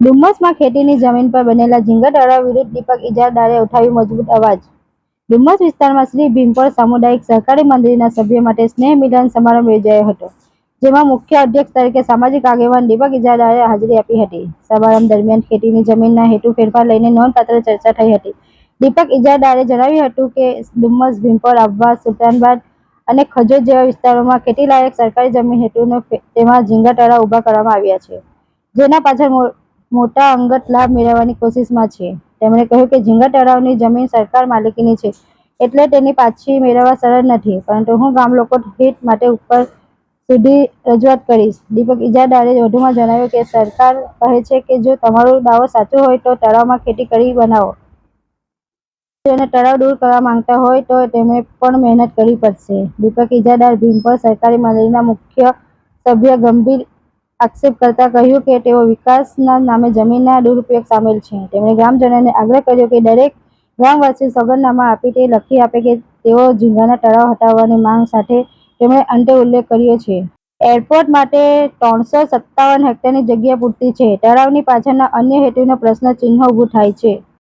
ડુમ્મસમાં ખેતીની જમીન પર બનેલા ઝીંગા વિરુદ્ધ દીપક ઇજારદારે ઉઠાવ્યો મજબૂત અવાજ. ડુમ્મસ વિસ્તારમાં શ્રી ભીમપોળ સામુદાયિક સહકારી મંડળીના સભ્યો માટે સ્નેહ મિલન સમારંભ યોજાયો હતો, જેમાં મુખ્ય અધ્યક્ષ તરીકે સામાજિક આગેવાન દીપક ઇજારદારે હાજરી આપી હતી. સમારંભ દરમિયાન ખેતીની જમીનના હેતુ ફેરફાર લઈને નોંધપાત્ર ચર્ચા થઈ હતી. દીપક ઇજારદારે જણાવ્યું હતું કે, ડુમ્મસ ભીમપોર આહવા સુલતાનબાદ અને ખજોદ જેવા વિસ્તારોમાં ખેતીલાયક સરકારી જમીન હેતુનો તેમાં ઝીંગા ઊભા કરવામાં આવ્યા છે, જેના પાછળ મોટા અંગત લાભ મેળવવાની કોશિશમાં છે. તેમણે કહ્યું કે ઝીંગા તળાવની જમીન સરકાર માલિકીની છે, એટલે તેની પાછી મેળવવા સરળ નથી, પરંતુ હું ગામ લોકો હિત માટે ઉપર સુધી રજૂઆત કરીશ. દીપક ઇજાદારે વધુમાં જણાવ્યું કે, સરકાર કહે છે કે જો તમારો દાવો સાચો હોય તો તળાવમાં ખેતી કરી બનાવો. અને તળાવ દૂર કરવા માંગતા હોય તો તેમણે પણ મહેનત કરવી પડશે. દીપક ઈજાદાર ભીમ પર સરકારી મંડળીના મુખ્ય સભ્ય ગંભીર આક્ષેપ કરતા કહ્યું કે તેઓ વિકાસના નામે જમીનના દુરુપયોગ સામેલ છે. તેમણે ગ્રામજનોને આગ્રહ કર્યો કે દરેક ગ્રામવાસી સોગંદનામા આપી તે લખી આપે કે તેઓ ઝીંગાના તળાવ હટાવવાની માંગ સાથે તેમણે અંતે ઉલ્લેખ કર્યો છે. એરપોર્ટ માટે ત્રણસો સત્તાવન હેક્ટરની જગ્યા પૂરતી છે. તળાવની પાછળના અન્ય હેતુનો પ્રશ્ન ચિહ્ન ઊભું થાય છે.